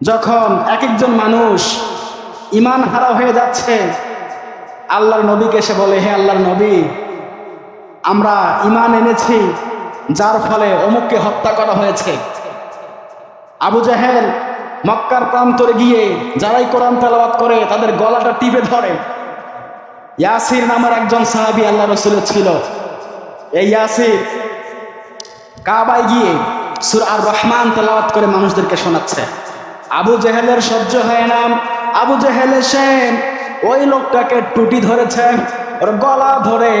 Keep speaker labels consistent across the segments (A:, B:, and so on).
A: যখন এক একজন মানুষ ইমান হারা হয়ে যাচ্ছে, আল্লাহর নবীকে এসে বলে, হে আল্লাহর নবী, আমরা ইমান এনেছি, যার ফলে অমুককে হত্যা করা হয়েছে। আবু জাহেল মক্কার প্রান্তরে গিয়ে যারাই কোরআন তেলাওয়াত করে, তাদের গলাটা টিপে ধরে। ইয়াসির নামের একজন সাহাবী আল্লাহ রসুলের ছিল। এই ইয়াসির কাবায় গিয়ে সুর আর রহমান তেলাওয়াত করে মানুষদেরকে শোনাচ্ছে। আবু জেহেলের সহ্য হয় না। আবু জেহেল এসে ওই লোকটাকে টুটি ধরেছে, ওর গলা ধরে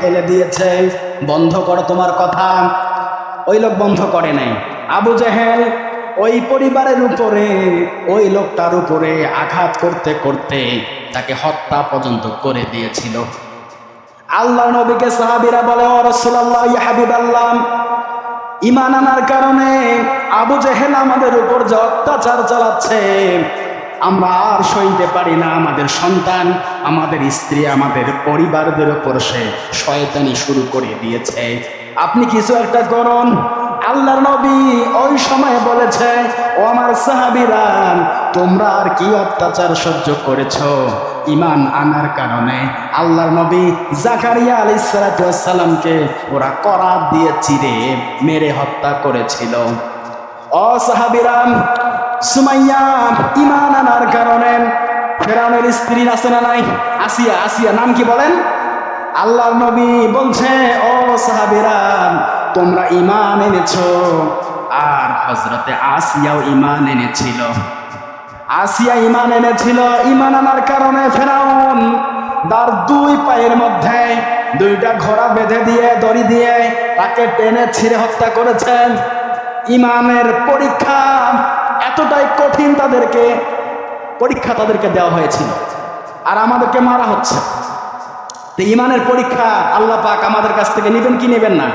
A: ফেলে দিয়েছে। বন্ধ করো তোমার কথা। ওই লোক বন্ধ করে নাই। আবু জেহেল ওই পরিবারের উপরে, ওই লোকটার উপরে আঘাত করতে করতে তাকে হত্যা পর্যন্ত করে দিয়েছিল। আল্লাহ নবীকে সাহাবিরা বলে, ও রসুল্লাহ হাবিব আল্লাহ ইমান আনার কারণে আবু জেহেল আমাদের উপর যে অত্যাচার চালাচ্ছে, আমরা আর সইতে পারি না। আমাদের সন্তান, আমাদের স্ত্রী, আমাদের পরিবারদের উপর সে শয়তানি শুরু করে দিয়েছে। আপনি কিছু একটা করুন। আল্লাহর নবী ওই সময় বলেছে, ও আমার সাহাবিরা, তোমরা আর কি অত্যাচার সহ্য করেছ? ইমান আনার কারণে আল্লাহর নবী জাকারিয়া আলাইসালামকে ওরা করাত দিয়ে চিরে মেরে হত্যা করেছিল। ও সাহাবিরাম সুমাইয়া, ইমান আনার কারণে ফেরাউনের স্ত্রী আছে না নাই? আসিয়া আসিয়া, নাম কি বলেন? আল্লাহর নবী বলছে ও সাহাবিরাম তোমরা ইমান এনেছো। আর হজরতে আসিয়াও ইমান এনেছিল। আসিয়া ইমান এনেছিল। ইমান আনার কারণে ফেরাউন তার দুই পায়ের মধ্যে দুইটা ঘোড়া বেঁধে দিয়ে, দড়ি দিয়ে তাকে টেনে ছিঁড়ে হত্যা করেছেন। ইমানের পরীক্ষা এতটাই কঠিন তাদেরকে, পরীক্ষা তাদেরকে দেওয়া হয়েছিল। আর আমাদেরকে মারা হচ্ছে। তো ইমানের পরীক্ষা আল্লাহ পাক আমাদের কাছ থেকে নেবেন কি নেবেন না?